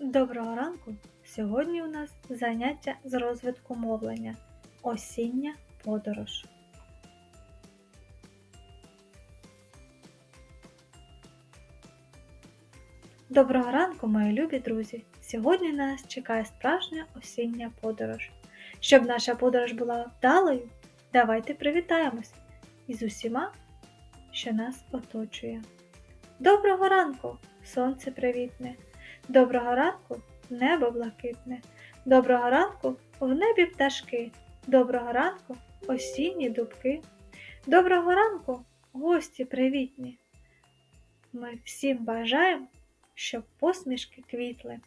Доброго ранку! Сьогодні у нас заняття з розвитку мовлення. Осіння подорож. Доброго ранку, мої любі друзі! Сьогодні на нас чекає справжня осіння подорож. Щоб наша подорож була вдалою, давайте привітаємось із усіма, що нас оточує. Доброго ранку, сонце привітне! Доброго ранку, небо блакитне. Доброго ранку в небі пташки. Доброго ранку осінні дубки. Доброго ранку, гості привітні. Ми всім бажаємо, щоб посмішки квітли.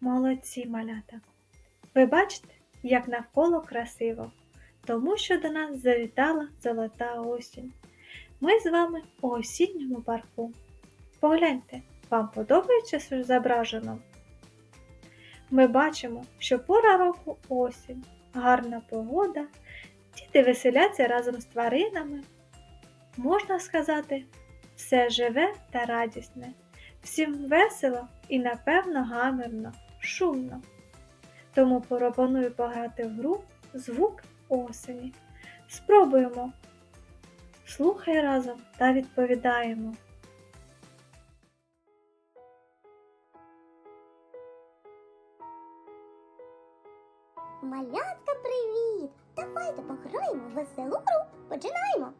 Молодці малята! Ви бачите, як навколо красиво, тому що до нас завітала золота осінь. Ми з вами у осінньому парку. Погляньте, вам подобається що зображено? Ми бачимо, що пора року осінь, гарна погода, діти веселяться разом з тваринами. Можна сказати, все живе та радісне, всім весело і, напевно, гамерно, шумно. Тому пропоную пограти в гру звук осені. Спробуємо. Слухай разом та відповідаємо. Малятка, привіт! Давайте пограємо в веселу гру. Починаємо.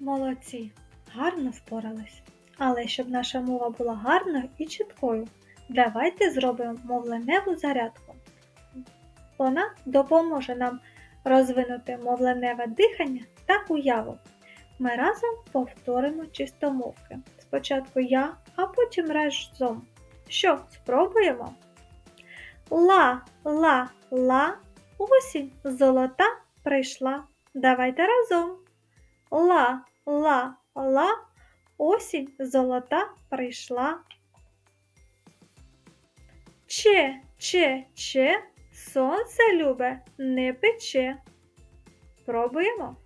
Молодці, гарно впорались. Але щоб наша мова була гарною і чіткою, давайте зробимо мовленеву зарядку. Вона допоможе нам розвинути мовленеве дихання та уяву. Ми разом повторимо чистомовки. Спочатку я, а потім разом. Що, спробуємо? Ла, ла, ла, осінь золота прийшла. Давайте разом. Ла, ла, ла, осінь золота прийшла. Че, че, че, сонце любе не пече. Пробуємо.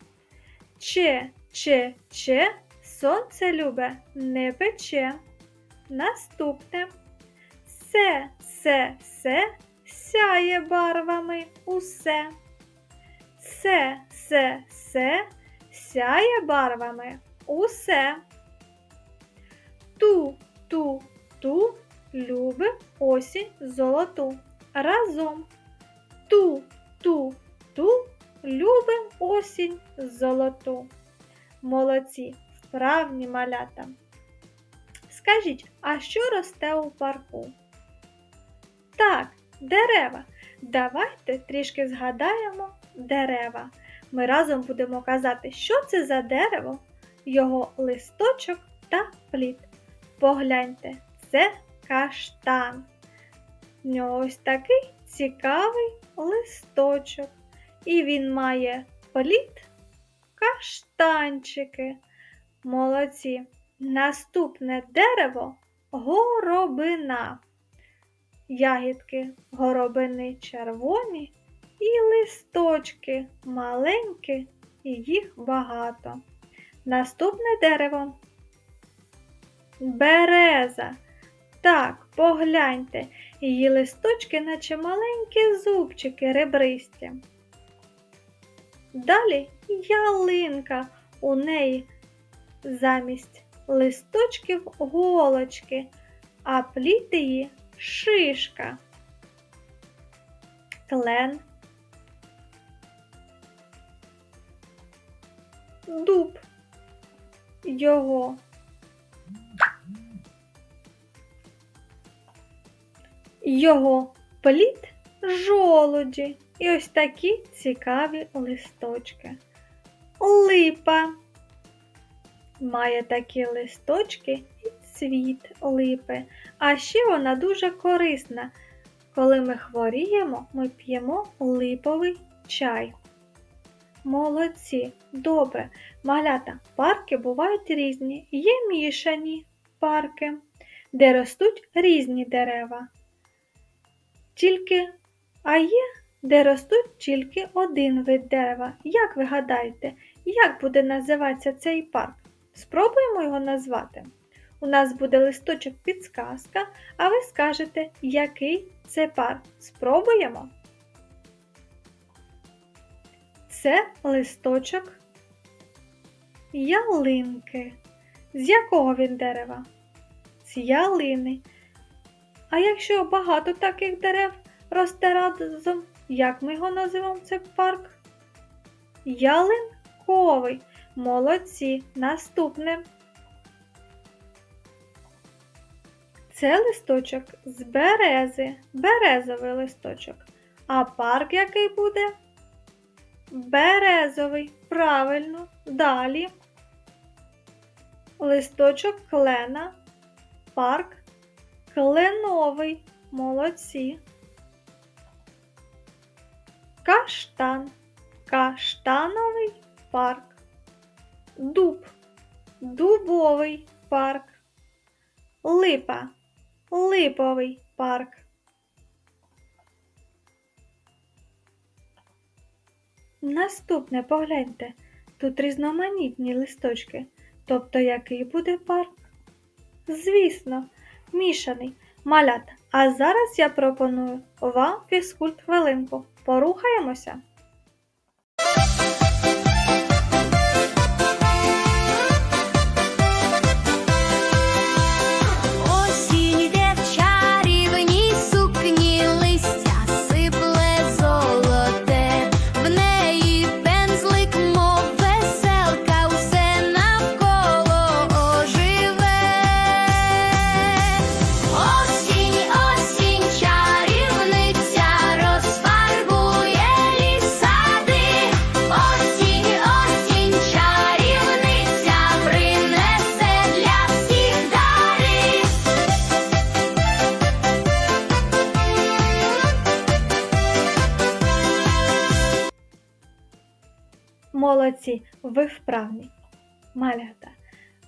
Че, че, че, сонце любе не пече. Наступне. Се, се, се, сяє барвами усе. Се, се, се, сяє барвами усе. Ту, ту, ту, люби осінь золоту. Разом. Ту, ту, ту, любим осінь золоту. Молодці, вправні малята. Скажіть, а що росте у парку? Так, дерева. Давайте трішки згадаємо дерева. Ми разом будемо казати, що це за дерево, його листочок та плід. Погляньте, це каштан. В нього ось такий цікавий листочок. І він має плід каштанчики. Молодці. Наступне дерево горобина. Ягідки горобини червоні і листочки маленькі, і їх багато. Наступне дерево. Береза. Так, погляньте, її листочки, наче маленькі зубчики ребристі. Далі ялинка. У неї замість листочків голочки, а плід її шишка. Клен. Дуб. Його. Його плід жолуді. І ось такі цікаві листочки. Липа має такі листочки і цвіт липи. А ще вона дуже корисна. Коли ми хворіємо, ми п'ємо липовий чай. Молодці, добре. Малята, парки бувають різні. Є мішані парки, де ростуть різні дерева. Тільки, а є, де ростуть тільки один вид дерева. Як ви гадаєте, як буде називатися цей парк? Спробуємо його назвати. У нас буде листочок підсказка, а ви скажете, який це парк. Спробуємо. Це листочок ялинки. З якого він дерева? З ялини. А якщо багато таких дерев росте разом, як ми його називаємо цей парк? Ялинковий. Молодці. Наступне. Це листочок з берези, березовий листочок. А парк який буде? Березовий. Правильно. Далі. Листочок клена. Парк кленовий. Молодці. Каштан. Каштановий парк. Дуб. Дубовий парк. Липа. Липовий парк. Наступне погляньте. Тут різноманітні листочки. Тобто який буде парк? Звісно, мішаний. малят. А зараз я пропоную вам фізкульт хвилинку. Порухаємося. Молодці, ви вправні. Малята.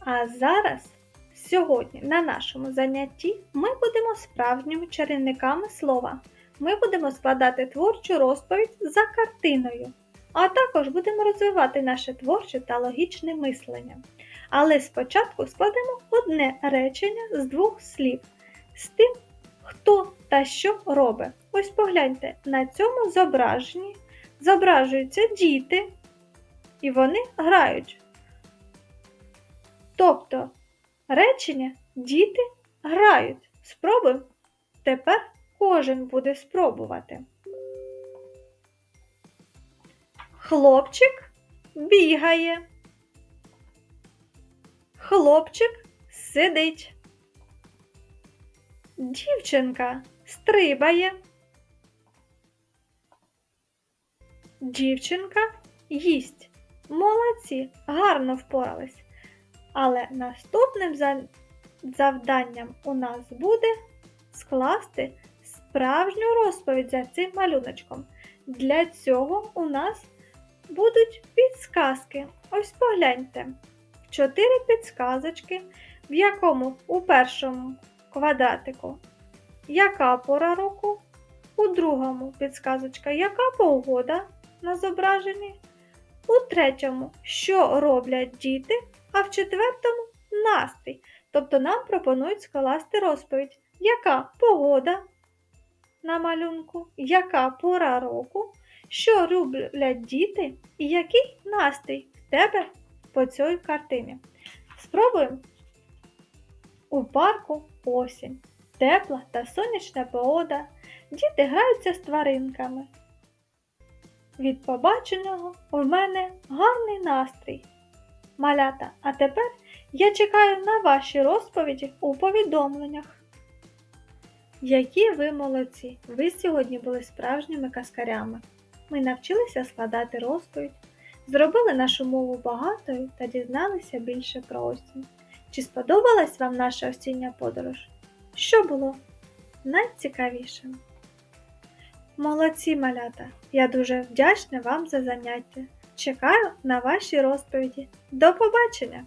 А зараз, сьогодні, на нашому занятті, ми будемо справжніми чарівниками слова. Ми будемо складати творчу розповідь за картиною, а також будемо розвивати наше творче та логічне мислення. Але спочатку складемо одне речення з двох слів з тим, хто та що робить. Ось погляньте, на цьому зображенні зображуються діти, і вони грають. Тобто речення діти грають. Спробуємо. Тепер кожен буде спробувати. Хлопчик бігає. Хлопчик сидить. Дівчинка стрибає. Дівчинка їсть. Молодці, гарно впорались. Але наступним завданням у нас буде скласти справжню розповідь за цим малюночком. Для цього у нас будуть підсказки. Ось погляньте. Чотири підсказочки, в якому у першому квадратику. Яка пора року? У другому підсказочка, яка погода на зображенні? У третьому, що роблять діти, а в четвертому настрій. Тобто нам пропонують скласти розповідь, яка погода на малюнку, яка пора року, що роблять діти і який настрій в тебе по цій картині. Спробуємо. У парку осінь, тепла та сонячна погода. Діти граються з тваринками. Від побаченого в мене гарний настрій. Малята, а тепер я чекаю на ваші розповіді у повідомленнях. Які ви молодці! Ви сьогодні були справжніми казкарями. Ми навчилися складати розповідь, зробили нашу мову багатою та дізналися більше про осінь. Чи сподобалась вам наша осіння подорож? Що було найцікавішим? Молодці малята! Я дуже вдячна вам за заняття. Чекаю на ваші розповіді. До побачення!